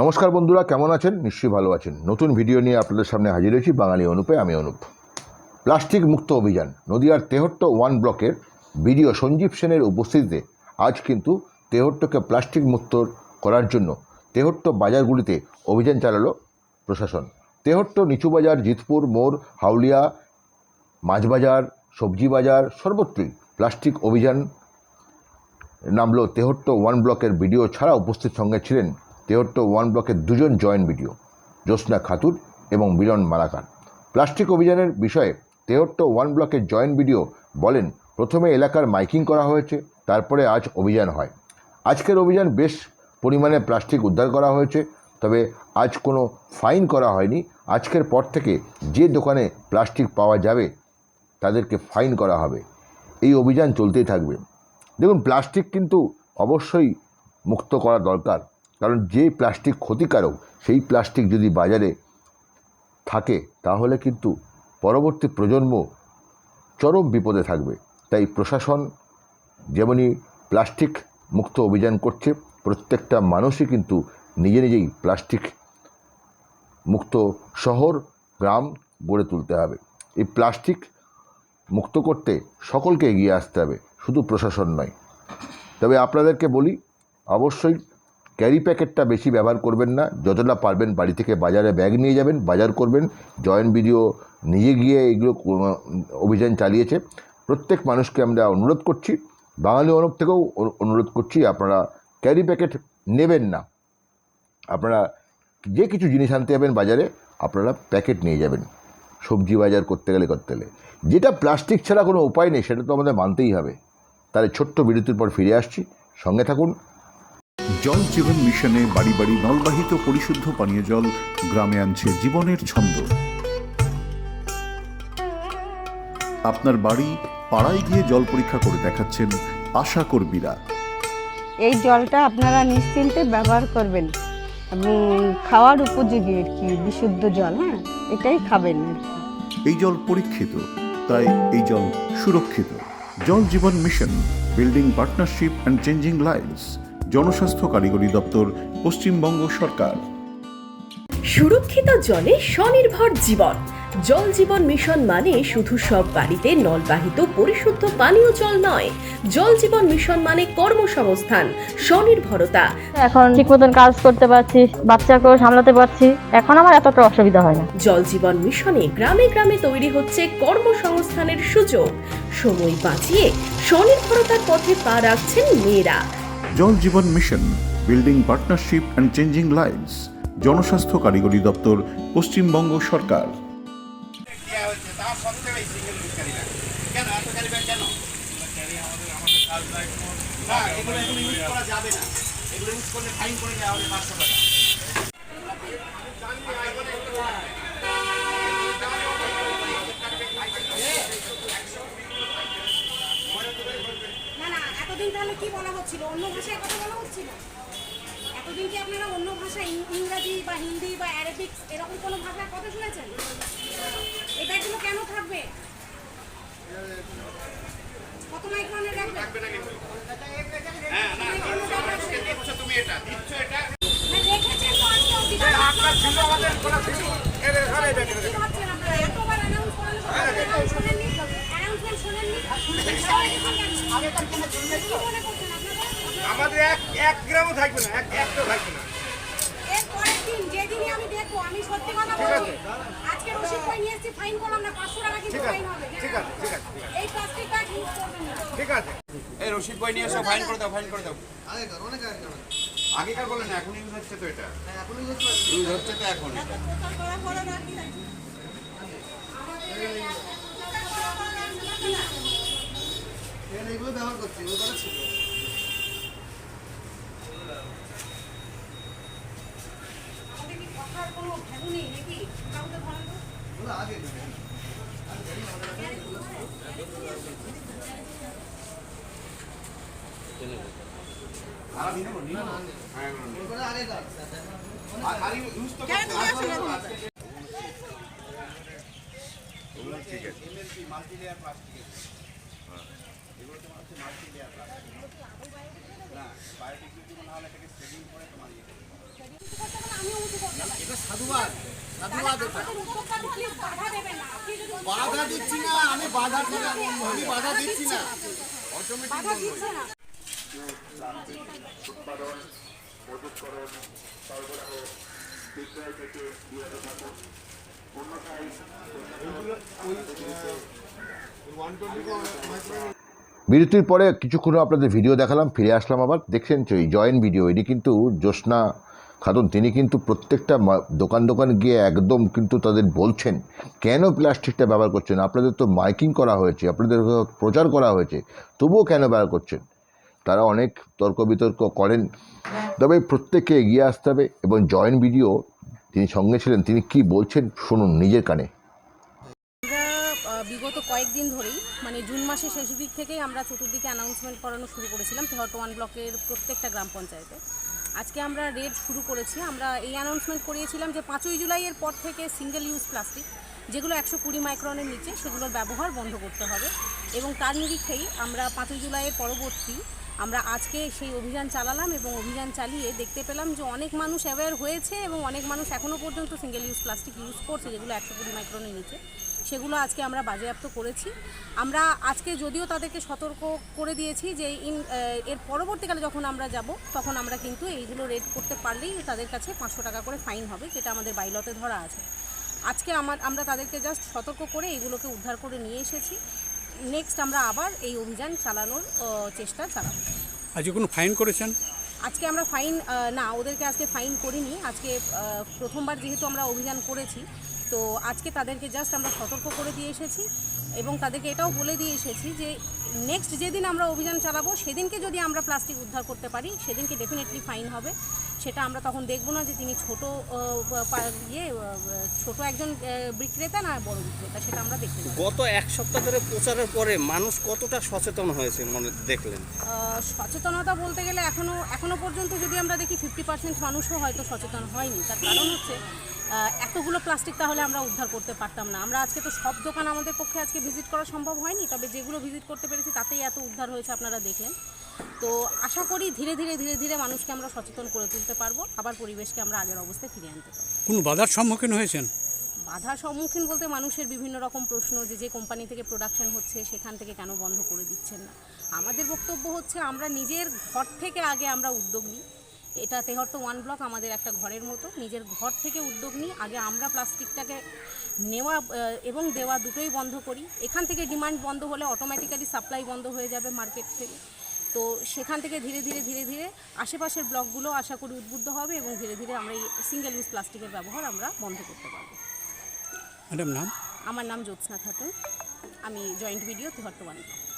নমস্কার বন্ধুরা, কেমন আছেন? নিশ্চয়ই ভালো আছেন। নতুন ভিডিও নিয়ে আপনাদের সামনে হাজির হয়েছি বাঙালি অনুপে, আমি অনুপ। প্লাস্টিক মুক্ত অভিযান, নদিয়ার তেহট্ট ওয়ান ব্লকের বিডিও সঞ্জীব সেনের উপস্থিতিতে আজ কিন্তু তেহট্টকে প্লাস্টিক মুক্ত করার জন্য তেহট্ট বাজারগুলিতে অভিযান চালালো প্রশাসন। তেহট্ট, নিচু বাজার, জিতপুর, মোড়, হাউলিয়া, মাছবাজার, সবজি বাজার, সর্বত্রই প্লাস্টিক অভিযান নামলো তেহট্ট ওয়ান ব্লকের ভিডিও ছাড়া উপস্থিত সঙ্গে ছিলেন তেহট্ট ওয়ান ব্লকের দুজন জয়েন্ট ভিডিও জ্যোৎস্না খাতুর এবং মিলন মালাকার। প্লাস্টিক অভিযানের বিষয়ে তেহট্ট ওয়ান ব্লকের জয়েন্ট ভিডিও বলেন, প্রথমে এলাকার মাইকিং করা হয়েছে, তারপরে আজ অভিযান হয়। আজকের অভিযান বেশ পরিমাণে প্লাস্টিক উদ্ধার করা হয়েছে, তবে আজ কোনো ফাইন করা হয়নি। আজকের পর থেকে যে দোকানে প্লাস্টিক পাওয়া যাবে, তাদেরকে ফাইন করা হবে। এই অভিযান চলতেই থাকবে। দেখুন, প্লাস্টিক কিন্তু অবশ্যই মুক্ত করা দরকার। কারণ যে প্লাস্টিক ক্ষতিকারক, সেই প্লাস্টিক যদি বাজারে থাকে, তাহলে কিন্তু পরবর্তী প্রজন্ম চরম বিপদে থাকবে। তাই প্রশাসন যেমনই প্লাস্টিক মুক্ত অভিযান করছে, প্রত্যেকটা মানুষই কিন্তু নিজে নিজেই প্লাস্টিক মুক্ত শহর, গ্রাম গড়ে তুলতে হবে। এই প্লাস্টিক মুক্ত করতে সকলকে এগিয়ে আসতে হবে, শুধু প্রশাসন নয়। তবে আপনাদেরকে বলি, অবশ্যই ক্যারি প্যাকেটটা বেশি ব্যবহার করবেন না। যতটা পারবেন বাড়ি থেকে বাজারে ব্যাগ নিয়ে যাবেন, বাজার করবেন, জয়েন্ট ভিডিও নিজে গিয়ে এগুলো অভিযান চালিয়েছে। প্রত্যেক মানুষকে আমরা অনুরোধ করছি, বাঙালি অনুপ থেকেও অনুরোধ করছি, আপনারা ক্যারি প্যাকেট নেবেন না। আপনারা যে কিছু জিনিস আনতে যাবেন বাজারে, আপনারা প্যাকেট নিয়ে যাবেন, সবজি বাজার করতে গেলে করতে গেলে। যেটা প্লাস্টিক ছাড়া কোনো উপায় নেই, সেটা তো আমাদের মানতেই হবে। তাহলে ছোট্ট বিরতির পর ফিরে আসছি, সঙ্গে থাকুন জল জীবন মিশনে বাড়ি বাড়ি নলবাহিত পরিশুদ্ধ পানীয় জল গ্রামে আনছে জীবনের ছন্দ। আপনার বাড়ি পাড়ায় গিয়ে জল পরীক্ষা করে দেখাচ্ছেন আশা কর্মীরা। এই জলটা আপনারা নিশ্চিন্তে ব্যবহার করবেন। এবং খাওয়ার উপযোগী আর কি বিশুদ্ধ জল হ্যাঁ? এটাই খাবেন এই জল পরীক্ষিত তাই এই জল সুরক্ষিত। Jal Jeevan mission building partnership and changing lives. জনস্বাস্থ্য কারিগরি দপ্তর পশ্চিমবঙ্গ সরকার। সুরক্ষিত জলে স্বনির্ভর জীবন। জল জীবন মিশন মানে শুধু সব বাড়িতে নলবাহিত পরিশুদ্ধ পানীয় জল নয়। জল জীবন মিশন মানে কর্মসংস্থান স্বনির্ভরতা। এখন ঠিক মতন কাজ করতে পারছি বাচ্চাকেও সামলাতে পারছি। এখন আমার এতটা অসুবিধা হয় না। জল জীবন মিশনে গ্রামে গ্রামে তৈরি হচ্ছে কর্মসংস্থানের সুযোগ। সময় বাঁচিয়ে স্বনির্ভরতার পথে পা রাখছেন মেয়েরা। Jal Jeevan mission building partnership and changing lives জনস্বাস্থ্য কারিগরি দপ্তর, পশ্চিমবঙ্গ সরকার। এগুলো ইউজ করলে ফাইন করে দেওয়া হবে পাঁচশো টাকা না না এতদিন তাহলে কি বলা হচ্ছিল অন্য ভাষায় কথা বলা হচ্ছিল? এতদিন কি আপনারা অন্য ভাষা ইংরাজি বা হিন্দি বা অ্যারাবিক এরকম কোনো ভাষার কথা শুনেছেন? এই ব্যাগগুলো কেন থাকবে? কত মাইক্রনের রাখবে হ্যাঁ না আজকে দিচ্ছ তুমি এটা দিচ্ছ এটা? রেখেছেন তো আজকে? এতবার শোনেননি? শোনেননি? সবাই এখন কেন? কি মনে করছেন আপনারা? আপনারা আমাদের এক এক গ্রামও থাকবে না এক একটাও থাকবে না এর পরের দিন যেদিনই আমি দেখব আমি সত্যি কথা বলব আজকে রসিদ বই নিয়ে এসেছি ফাইন করলাম না পাঁচশো টাকা কিন্তু ঠিক আছে, ফাইন হবে ঠিক আছে, ঠিক আছে, ঠিক আছে। এই প্লাস্টিক ব্যাগ ইউজ করবেন না ঠিক আছে এই রশিদ বই নিয়ে এসো ফাইন করে দাও ফাইন করে দাও আগেকার বলে না এখন ইউজ হচ্ছে তো এটা ইউজ হচ্ছে তো এখন আমাদের কি কথার কোনো ভ্যালু নেই নাকি কাউকে ধরেন তো আর আমি নেব নিয়ে নেব হ্যাঁ এগুলো নেব। আর- আর ইউজ তো করতে হবে। এগুলো ঠিক আছে মাল্টি লেয়ার প্লাস্টিক এগুলো তোমার হচ্ছে মাল্টি লেয়ার প্লাস্টিক না বায়োটেকনিক না হলে এটাকে সেভিং করে তোমার ইয়ে বিরতির পরে কিছুক্ষণ আপনাদের ভিডিও দেখালাম, ফিরে আসলাম আবার। দেখছেন তো এই জয়েন্ট ভিডিও এটি কিন্তু জ্যোৎস্না খাতুন তিনি কিন্তু প্রত্যেকটা দোকান দোকান গিয়ে একদম কিন্তু তাদের বলছেন, কেন প্লাস্টিকটা ব্যবহার করছেন? আপনাদের তো মাইকিং করা হয়েছে, আপনাদের প্রচার করা হয়েছে, তবুও কেন ব্যবহার করছেন? তারা অনেক তর্ক বিতর্ক করেন। তবে প্রত্যেককে এগিয়ে আসতে হবে এবং জয়েন্ট ভিডিও তিনি সঙ্গে ছিলেন, তিনি কি বলছেন শুনুন নিজের কানে। বিগত কয়েকদিন ধরেই মানে জুন মাসের শেষ দিক থেকেই আমরা চতুর্দিকে অ্যানাউন্সমেন্ট করানো শুরু করেছিলাম ওয়ান ব্লকের প্রত্যেকটা গ্রাম পঞ্চায়েতে। আজকে আমরা রেড শুরু করেছি। আমরা এই অ্যানাউন্সমেন্ট করিয়েছিলাম যে পাঁচই জুলাইয়ের পর থেকে সিঙ্গেল ইউজ প্লাস্টিক যেগুলো একশো কুড়ি মাইক্রনের নিচে, সেগুলোর ব্যবহার বন্ধ করতে হবে। এবং তার নিরিখেই আমরা পাঁচই জুলাইয়ের পরবর্তী আমরা আজকে সেই অভিযান চালালাম এবং অভিযান চালিয়ে দেখতে পেলাম যে অনেক মানুষ অ্যাওয়্যার হয়েছে এবং অনেক মানুষ এখনও পর্যন্ত সিঙ্গেল ইউজ প্লাস্টিক ইউজ করছে, যেগুলো একশো কুড়ি মাইক্রনের নিচে। সেগুলো আজকে আমরা বাজেয়াপ্ত করেছি। আমরা আজকে যদিও তাদেরকে সতর্ক করে দিয়েছি যে ইন এর পরবর্তীকালে যখন আমরা যাব তখন আমরা কিন্তু এইগুলো রেড করতে পারলেই তাদের কাছে পাঁচশো টাকা করে ফাইন হবে যেটা আমাদের বাইলতে ধরা আছে। আজকে আমার আমরা তাদেরকে জাস্ট সতর্ক করে এইগুলোকে উদ্ধার করে নিয়ে এসেছি। নেক্সট আমরা আবার এই অভিযান চালানোর চেষ্টা চালাবো। আজকে কোনো ফাইন করেছেন? আজকে আমরা ফাইন না ওদেরকে আজকে ফাইন করিনি। আজকে প্রথমবার যেহেতু আমরা অভিযান করেছি তো আজকে তাদেরকে জাস্ট আমরা সতর্ক করে দিয়ে এসেছি এবং তাদেরকে এটাও বলে দিয়ে এসেছি যে নেক্সট যেদিন আমরা অভিযান চালাবো সেদিনকে যদি আমরা প্লাস্টিক উদ্ধার করতে পারি সেদিনকে ডেফিনেটলি ফাইন হবে। সেটা আমরা তখন দেখব না যে তিনি ছোট ইয়ে ছোট একজন বিক্রেতা না বড় বিক্রেতা সেটা আমরা দেখতে গত এক সপ্তাহ ধরে প্রচারের পরে মানুষ কতটা সচেতন হয়েছে মনে দেখলেন? সচেতনতা বলতে গেলে এখনও এখনও পর্যন্ত যদি আমরা দেখি ফিফটি পার্সেন্ট মানুষও হয়তো সচেতন হয়নি। তার কারণ হচ্ছে এতগুলো প্লাস্টিক তাহলে আমরা উদ্ধার করতে পারতাম না। আমরা আজকে তো সব দোকান আমাদের পক্ষে আজকে ভিজিট করা সম্ভব হয়নি তবে যেগুলো ভিজিট করতে পেরেছি তাতেই এত উদ্ধার হয়েছে আপনারা দেখলেন। তো আশা করি ধীরে ধীরে ধীরে ধীরে মানুষকে আমরা সচেতন করে তুলতে পারব আবার পরিবেশকে আমরা আগের অবস্থায় ফিরিয়ে আনতে পারব। কোনো বাধার সম্মুখীন হয়েছেন? বাধার সম্মুখীন বলতে মানুষের বিভিন্ন রকম প্রশ্ন যে যে কোম্পানি থেকে প্রোডাকশন হচ্ছে সেখান থেকে কেন বন্ধ করে দিচ্ছেন না? আমাদের বক্তব্য হচ্ছে আমরা নিজের ঘর থেকে আগে আমরা উদ্যোগ নিই। এটা তেহট্ট ওয়ান ব্লক আমাদের একটা ঘরের মতো। নিজের ঘর থেকে উদ্যোগ নিই আগে আমরা প্লাস্টিকটাকে নেওয়া এবং দেওয়া দুটোই বন্ধ করি। এখান থেকে ডিমান্ড বন্ধ হলে অটোমেটিক্যালি সাপ্লাই বন্ধ হয়ে যাবে মার্কেট থেকে। তো সেখান থেকে ধীরে ধীরে ধীরে ধীরে আশেপাশের ব্লকগুলো আশা করি উদ্বুদ্ধ হবে এবং ধীরে ধীরে আমরা এই সিঙ্গেল ইউজ প্লাস্টিকের ব্যবহার আমরা বন্ধ করতে পারব। ম্যাডাম নাম? আমার নাম জ্যোৎস্না খাতুন। আমি joint BDO Tehatta one block